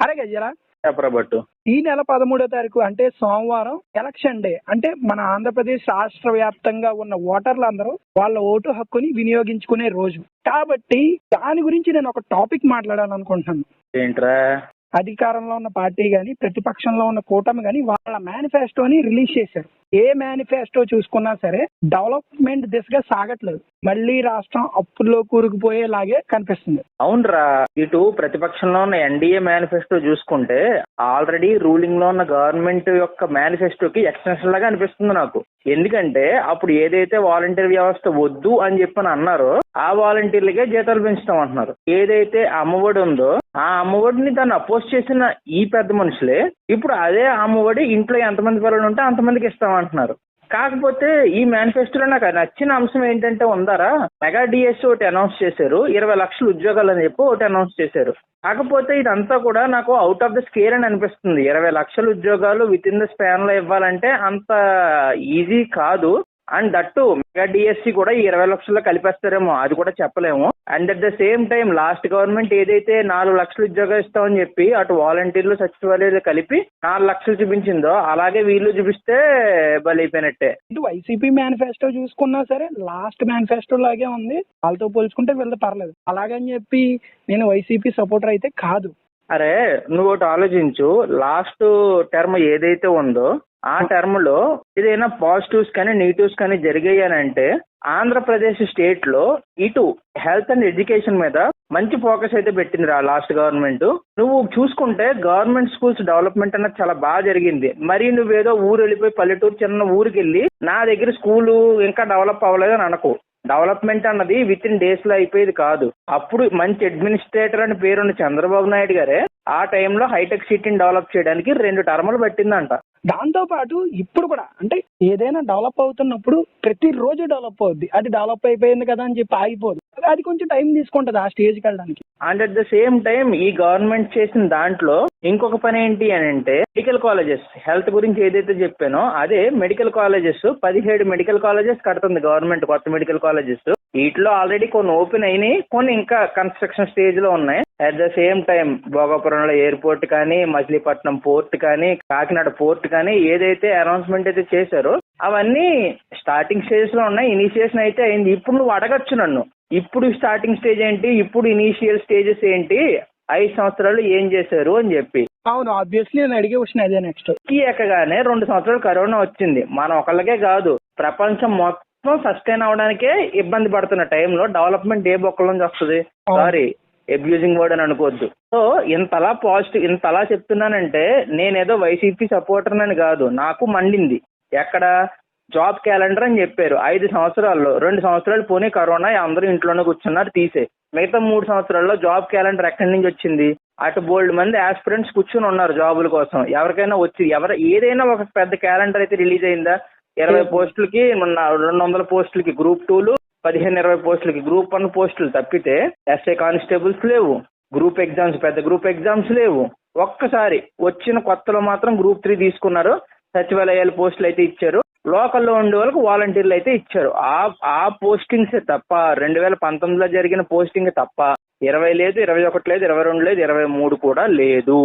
అరే గయ్యరా. చెప్పరా బట్టు. ఈ నెల పదమూడో తారీఖు అంటే సోమవారం ఎలక్షన్ డే. అంటే మన ఆంధ్రప్రదేశ్ రాష్ట్ర వ్యాప్తంగా ఉన్న ఓటర్లందరూ వాళ్ళ ఓటు హక్కుని వినియోగించుకునే రోజు. కాబట్టి దాని గురించి నేను ఒక టాపిక్ మాట్లాడాలనుకుంటున్నాను. ఏంట్రా? అధికారంలో ఉన్న పార్టీ గాని ప్రతిపక్షంలో ఉన్న కూటమి గాని వాళ్ళ మేనిఫెస్టోని రిలీజ్ చేశారు. ఏ మేనిఫెస్టో చూసుకున్నా సరే డెవలప్మెంట్ దిశగా సాగట్లేదు. మళ్ళీ రాష్ట్రం అప్పుల్లో కూరుకుపోయేలాగే కనిపిస్తుంది. అవునరా ఇటు ప్రతిపక్షంలో ఉన్న ఎన్డీఏ మేనిఫెస్టో చూసుకుంటే ఆల్రెడీ రూలింగ్లో ఉన్న గవర్నమెంట్ యొక్క మేనిఫెస్టోకి ఎక్స్టెన్షన్ లాగా అనిపిస్తుంది నాకు. ఎందుకంటే అప్పుడు ఏదైతే వాలంటీర్ వ్యవస్థ వద్దు అని చెప్పని అన్నారో ఆ వాలంటీర్లకే జీతాలు పెంచుతాం అంటున్నారు. ఏదైతే అమ్మఒడి ఉందో ఆ అమ్మఒడిని దాన్ని అపోజ్ చేసిన ఈ పెద్ద మనుషులే ఇప్పుడు అదే అమ్మఒడి ఇంట్లో ఎంతమంది పిల్లలు ఉంటే అంతమందికి ఇస్తామంటున్నారు. కాకపోతే ఈ మేనిఫెస్టోలో నాకు నచ్చిన అంశం ఏంటంటే ఉందారా మెగా డిఎస్సి ఒకటి అనౌన్స్ చేశారు ఇరవై లక్షల ఉద్యోగాలు అని చెప్పి ఒకటి అనౌన్స్ చేశారు. కాకపోతే ఇదంతా కూడా నాకు అవుట్ ఆఫ్ ద స్కేర్ అని అనిపిస్తుంది. ఇరవై లక్షల ఉద్యోగాలు విత్ ఇన్ ద స్పాన్లో ఇవ్వాలంటే అంత ఈజీ కాదు. అండ్ దట్టు మెగా డిఎస్సి కూడా ఈ ఇరవై లక్షల్లో కలిపేస్తారేమో అది కూడా చెప్పలేము. And at the same time last government ఏదైతే నాలుగు లక్షల ఉద్యోగాలు ఇస్తామని చెప్పి అటు వాలంటీర్లు సచివాలయాలు కలిపి నాలుగు లక్షలు చూపించిందో అలాగే వీళ్ళు చూపిస్తే బలైపోయినట్టే. ఇటు వైసీపీ మేనిఫెస్టో చూసుకున్నా సరే లాస్ట్ మేనిఫెస్టో లాగే ఉంది. వాళ్ళతో పోల్చుకుంటే వీళ్ళది పర్లేదు. అలాగని చెప్పి నేను వైసీపీ సపోర్టర్ అయితే కాదు. అరే నువ్వు ఒకటి ఆలోచించు. లాస్ట్ టర్మ్ ఏదైతే ఉందో ఆ టర్మ్లో ఏదైనా పాజిటివ్స్ కానీ నెగిటివ్స్ కానీ జరిగాయి అని అంటే ఆంధ్రప్రదేశ్ స్టేట్లో ఇటు హెల్త్ అండ్ ఎడ్యుకేషన్ మీద మంచి ఫోకస్ అయితే పెట్టింది రా లాస్ట్ గవర్నమెంట్. నువ్వు చూసుకుంటే గవర్నమెంట్ స్కూల్స్ డెవలప్మెంట్ అన్నది చాలా బాగా జరిగింది. మరి నువ్వేదో ఊరు వెళ్ళిపోయి పల్లెటూరు చిన్న ఊరికి వెళ్ళి నా దగ్గర స్కూలు ఇంకా డెవలప్ అవ్వలేదు అని అనకు. డెవలప్మెంట్ అన్నది విత్ ఇన్ డేస్లో అయిపోయేది కాదు. అప్పుడు మంచి అడ్మినిస్ట్రేటర్ అని పేరున్న చంద్రబాబు నాయుడు గారే ఆ టైంలో హైటెక్ సిటీని డెవలప్ చేయడానికి రెండు టర్ములు పట్టిందంట. దాంతో పాటు ఇప్పుడు కూడా అంటే ఏదైనా డెవలప్ అవుతున్నప్పుడు ప్రతిరోజు డెవలప్ అవుద్ది. అది డెవలప్ అయిపోయింది కదా అని చెప్పి ఆగిపోదు. అది కొంచెం టైం తీసుకుంటది ఆ స్టేజ్కి వెళ్ళడానికి. And at the same time ఈ గవర్నమెంట్ చేసిన దాంట్లో ఇంకొక పని ఏంటి అని అంటే మెడికల్ కాలేజెస్ హెల్త్ గురించి ఏదైతే చెప్పానో అదే మెడికల్ కాలేజెస్ పదిహేడు మెడికల్ కాలేజెస్ కడుతుంది గవర్నమెంట్ కొత్త మెడికల్ కాలేజెస్ వీటిలో ఆల్రెడీ కొన్ని ఓపెన్ అయినాయి కొన్ని ఇంకా కన్స్ట్రక్షన్ స్టేజ్లో ఉన్నాయి. అట్ ద సేమ్ టైం భోగాపురంలో ఎయిర్పోర్ట్ కానీ మచిలీపట్నం పోర్ట్ కానీ కాకినాడ పోర్ట్ కానీ ఏదైతే అనౌన్స్మెంట్ అయితే చేశారో అవన్నీ స్టార్టింగ్ స్టేజ్లో ఉన్నాయి ఇనిషియేషన్ అయితే అయింది. ఇప్పుడు నువ్వు అడగచ్చు నన్ను. ఇప్పుడు స్టార్టింగ్ స్టేజ్ ఏంటి? ఇప్పుడు ఇనీషియల్ స్టేజెస్ ఏంటి? ఐదు సంవత్సరాలు ఏం చేశారు అని చెప్పి. అవును ఆబ్వియస్లీ నేను అడిగే క్వశ్చన్ అదే నెక్స్ట్కి ఎక్కగానే రెండు సంవత్సరాలు కరోనా వచ్చింది. మన ఒకళ్ళకే కాదు ప్రపంచం మొత్తం సస్టైన్ అవడానికే ఇబ్బంది పడుతున్న టైంలో డెవలప్మెంట్ ఏ బొక్కల నుంచి వస్తుంది. సారీ అబ్యూజింగ్ వర్డ్ అని అనుకోవద్దు. సో ఇంతలా పాజిటివ్ ఇంతలా చెప్తున్నానంటే నేనేదో వైసీపీ సపోర్టర్ అని కాదు నాకు మండింది. ఎక్కడ? జాబ్ క్యాలెండర్ అని చెప్పారు. ఐదు సంవత్సరాల్లో రెండు సంవత్సరాలు పోనీ కరోనా అందరూ ఇంట్లోనే కూర్చున్నారు తీసే. మిగతా మూడు సంవత్సరాల్లో జాబ్ క్యాలెండర్ ఎక్కడి నుంచి వచ్చింది? అటు బోల్డ్ మంది ఆస్పిరెంట్స్ కూర్చుని ఉన్నారు జాబుల కోసం. ఎవరికైనా వచ్చి ఎవరు ఏదైనా ఒక పెద్ద క్యాలెండర్ అయితే రిలీజ్ అయిందా? ఇరవై పోస్టులకి మొన్న రెండు వందల పోస్టులకి గ్రూప్ టూలు పదిహేను ఇరవై పోస్టులకి గ్రూప్ వన్ పోస్టులు తప్పితే ఎస్ఐ కానిస్టేబుల్స్ లేవు. గ్రూప్ ఎగ్జామ్స్ పెద్ద గ్రూప్ ఎగ్జామ్స్ లేవు. ఒక్కసారి వచ్చిన కొత్తలో మాత్రం గ్రూప్ త్రీ తీసుకున్నారు. సచివాలయాల పోస్టులు అయితే ఇచ్చారు. లోకల్లో ఉండే వాళ్ళకి వాలంటీర్లు అయితే ఇచ్చారు. ఆ ఆ పోస్టింగ్స్ తప్ప రెండు వేల పంతొమ్మిదిలో జరిగిన పోస్టింగ్ తప్ప ఇరవై లేదు ఇరవై ఒకటి లేదు ఇరవై రెండు లేదు ఇరవై మూడు కూడా లేదు.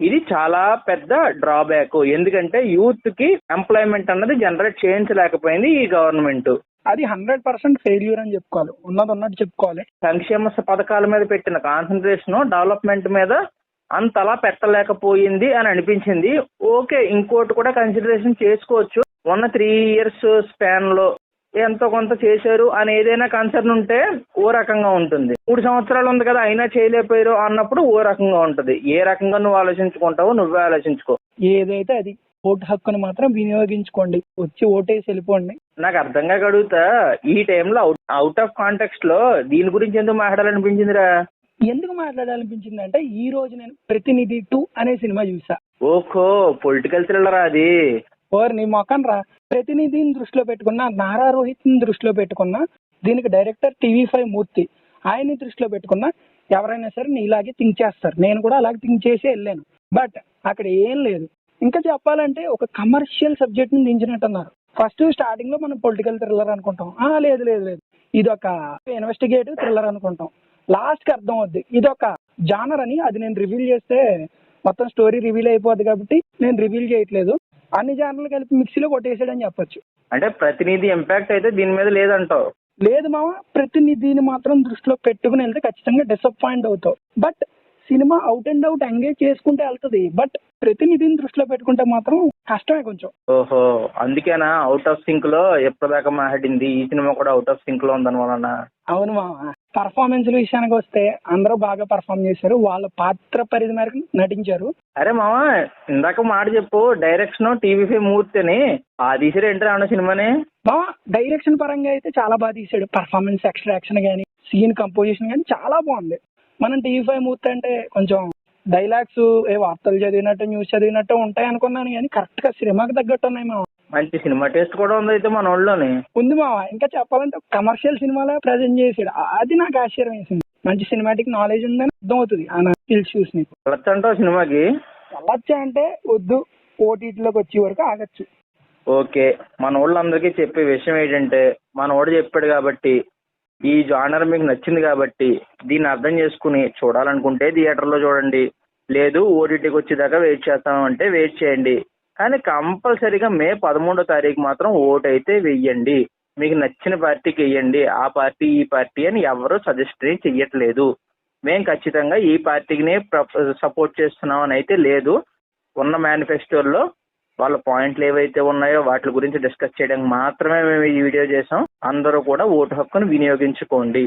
ఇది చాలా పెద్ద డ్రాబ్యాక్ ఎందుకంటే యూత్కి ఎంప్లాయ్మెంట్ అన్నది జనరేట్ చేయించలేకపోయింది ఈ గవర్నమెంట్. అది హండ్రెడ్ పర్సెంట్ ఫెయిల్యూర్ అని చెప్పుకోవాలి. ఉన్నది ఉన్నట్టు చెప్పుకోవాలి. సంక్షేమ పథకాల మీద పెట్టిన కాన్సన్ట్రేషన్ డెవలప్మెంట్ మీద అంతలా పెట్టలేకపోయింది అని అనిపించింది. ఓకే ఇంకోటి కూడా కన్సిడరేషన్ చేసుకోవచ్చు. ఉన్న త్రీ ఇయర్స్ స్పాన్లో ఎంతో కొంత చేశారు అని ఏదైనా కన్సర్న్ ఉంటే ఓ రకంగా ఉంటుంది. మూడు సంవత్సరాలు ఉంది కదా అయినా చేయలేకపోయారు అన్నప్పుడు ఓ రకంగా ఉంటుంది. ఏ రకంగా నువ్వు ఆలోచించుకుంటావో నువ్వే ఆలోచించుకో. ఏదైతే అది ఓటు హక్కును మాత్రం వినియోగించుకోండి. వచ్చి ఓటేసి వెళ్ళిపోండి. నాకు అర్థం కాక అడుగుతా ఈ టైంలో అవుట్ ఆఫ్ కాంటెక్స్ట్లో దీని గురించి ఎందుకు మాట్లాడాలనిపించిందిరా? ఎందుకు మాట్లాడాలనిపించింది అంటే ఈ రోజు నేను ప్రతినిధి టూ అనే సినిమా చూసా. ఓహో పొలిటికల్ థ్రిల్లర్ అది. ఓర్ నీ మొఖం రా. ప్రతినిధిని దృష్టిలో పెట్టుకున్నా నారా రోహిత్ని దృష్టిలో పెట్టుకున్నా దీనికి డైరెక్టర్ టీవీ ఫైవ్ మూర్తి. ఆయన్ని దృష్టిలో పెట్టుకున్నా ఎవరైనా సరే నీలాగే థింక్ చేస్తారు. నేను కూడా అలాగే థింక్ చేసి వెళ్ళాను. బట్ అక్కడ ఏం లేదు. ఇంకా చెప్పాలంటే ఒక కమర్షియల్ సబ్జెక్ట్ని దించినట్టున్నారు. ఫస్ట్ స్టార్టింగ్లో మనం పొలిటికల్ థ్రిల్లర్ అనుకుంటాం. ఆ లేదు లేదు లేదు. ఇది ఒక ఇన్వెస్టిగేటివ్ థ్రిల్లర్ అనుకుంటాం. లాస్ట్కి అర్థం అవుద్ది. ఇది ఒక జానర్ అని అది నేను రివీల్ చేస్తే మొత్తం స్టోరీ రివీల్ అయిపోద్ది కాబట్టి నేను రివీల్ చేయట్లేదు. అన్ని ఛానల్ కలిపి మిక్సీలో కొట్టేసాడని చెప్పొచ్చు. అంటే ప్రతినిధి ఇంపాక్ట్ అయితే దీని మీద లేదంటావు. లేదు మామ ప్రతినిధిని మాత్రం దృష్టిలో పెట్టుకుని వెళ్తే ఖచ్చితంగా డిసప్పాయింట్ అవుతావు. But cinema out and out engage చేసుకుంటే వెళ్తుంది. బట్ ప్రతినిధిని దృష్టిలో పెట్టుకుంటే మాత్రం కష్టమే కొంచెం. ఓహో అందుకేనా? అవుట్ ఆఫ్ సింక్లో ఎప్పటిదాకా మాట్లాడింది ఈ సినిమా కూడా అవుట్ ఆఫ్ సింక్లో ఉందని వలన అవును మామ. పర్ఫార్మెన్స్ విషయానికి వస్తే అందరూ బాగా పర్ఫామ్ చేశారు. వాళ్ళ పాత్ర పరిధి మేరకు నటించారు. అరే మామ ఇందాక మాట చెప్పు. డైరెక్షన్ టీవీ ఫైవ్ మూర్తి అని ఆ తీసిరు ఏంటో అన్న సినిమాని? మామ డైరెక్షన్ పరంగా అయితే చాలా బాగా తీసాడు పర్ఫార్మెన్స్ ఎక్స్ట్రాక్షన్ కానీ సీన్ కంపోజిషన్ కానీ చాలా బాగుంది. మనం టీవీ ఫైవ్ మూర్తి అంటే కొంచెం డైలాగ్స్ ఏ వార్తలు చదివినట్టు న్యూస్ చదివినట్టు ఉంటాయి అనుకున్నాను కానీ కరెక్ట్గా సినిమాకి తగ్గట్టు ఉన్నాయి మామ మంచి సినిమా టేస్ట్ కూడా ఉంది అయితే మన ఊళ్ళోని ఉంది మామ ఇంకా చెప్పాలంటే కమర్షియల్ సినిమాలా ప్రజెంట్ చేసాడు. అది నాకు ఆశ్చర్యం వేసింది. మంచి సినిమాటిక్ నాలెడ్జ్ ఉందని అర్థం అవుతుంది ఆ స్కిల్స్ చూసి నీకు. సినిమాకి? వెళ్ళొచ్చా అంటే వద్దు ఓటీటీలోకి వచ్చే వరకు ఆగచ్చు. ఓకే. మన వాళ్ళందరికీ చెప్పే విషయం ఏంటంటే మన వాడు చెప్పాడు కాబట్టి ఈ జానర్ మీకు నచ్చింది కాబట్టి దీన్ని అర్థం చేసుకుని చూడాలనుకుంటే థియేటర్లో చూడండి. లేదు ఓటీటీకి వచ్చేదాకా వెయిట్ చేస్తాం అంటే వెయిట్ చేయండి. కానీ కంపల్సరీగా మే పదమూడో తారీఖు మాత్రం ఓటు అయితే వెయ్యండి. మీకు నచ్చిన పార్టీకి వెయ్యండి. ఆ పార్టీ ఈ పార్టీ అని ఎవరు సజెస్ట్ చెయ్యట్లేదు. మేము ఖచ్చితంగా ఈ పార్టీకినే సపోర్ట్ చేస్తున్నాం అని అయితే లేదు. ఉన్న మేనిఫెస్టోల్లో వాళ్ళ పాయింట్లు ఏవైతే ఉన్నాయో వాటి గురించి డిస్కస్ చేయడానికి మాత్రమే మేము ఈ వీడియో చేసాం అందరూ కూడా ఓటు హక్కును వినియోగించుకోండి.